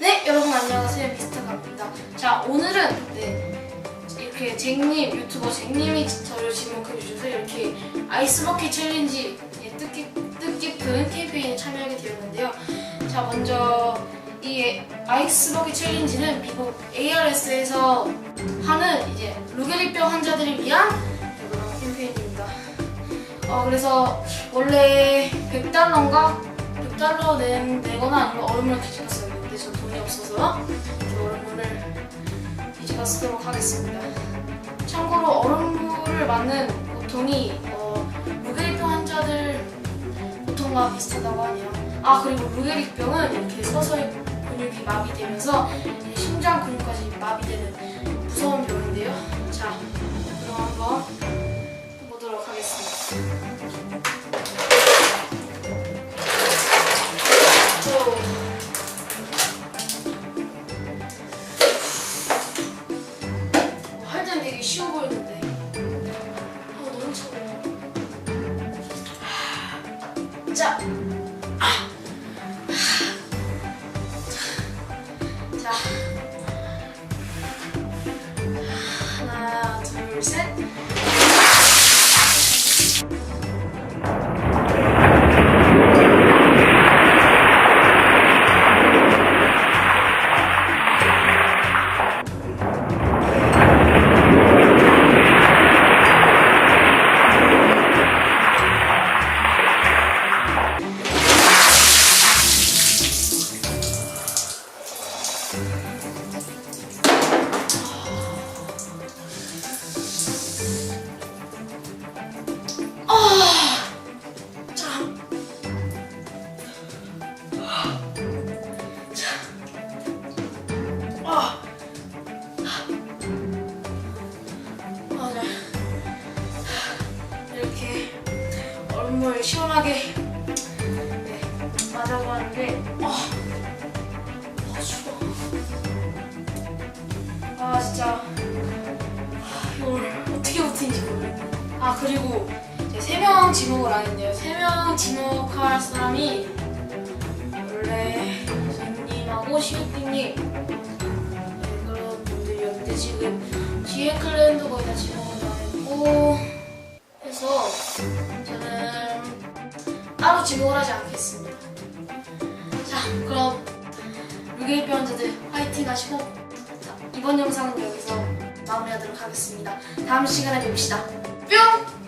네, 여러분 안녕하세요. 미스터 갑니다. 자, 오늘은 네, 이렇게 잭님, 유튜버 잭님이 저를 지목해 주셔서 이렇게 아이스버킷 챌린지 예, 뜻깊, 뜻깊은 캠페인에 참여하게 되었는데요. 자, 먼저 이 아이스버킷 챌린지는 미국 ARS에서 하는 이제 루게리병 환자들을 위한 그런 캠페인입니다. 어, 그래서 원래 100달러인가 100달러 내, 내거나 아니면 얼음을 돈이 없어서 얼음물을 뒤집어 쓰도록 하겠습니다. 참고로 얼음물을 맞는 고통이 어, 루게리병 환자들 고통과 비슷하다고 하네요. 아 그리고 루게리병은 이렇게 서서히 근육이 마비되면서 심장 근육까지 마비되는 무서운 병인데요. 보이는데 아 너무 차가워 자. 아. 둘셋 얼음물 시원하게 네, 맞아보았는데 아, 아 추워. 아 진짜 아, 이걸 어떻게 버티는지 모르겠네. 아 그리고 세 명 지목을 안 했네요. 세 명 지목할 사람이 원래 선님하고 시우띠님 네, 그런 분들이었는데 지금 뒤에 클랜도 거의 다 지목을 안 했고 따로 지목을 하지 않겠습니다. 자 그럼 루게이피 환자들 화이팅 하시고 자, 이번 영상은 여기서 마무리하도록 하겠습니다. 다음 시간에 뵙시다. 뿅!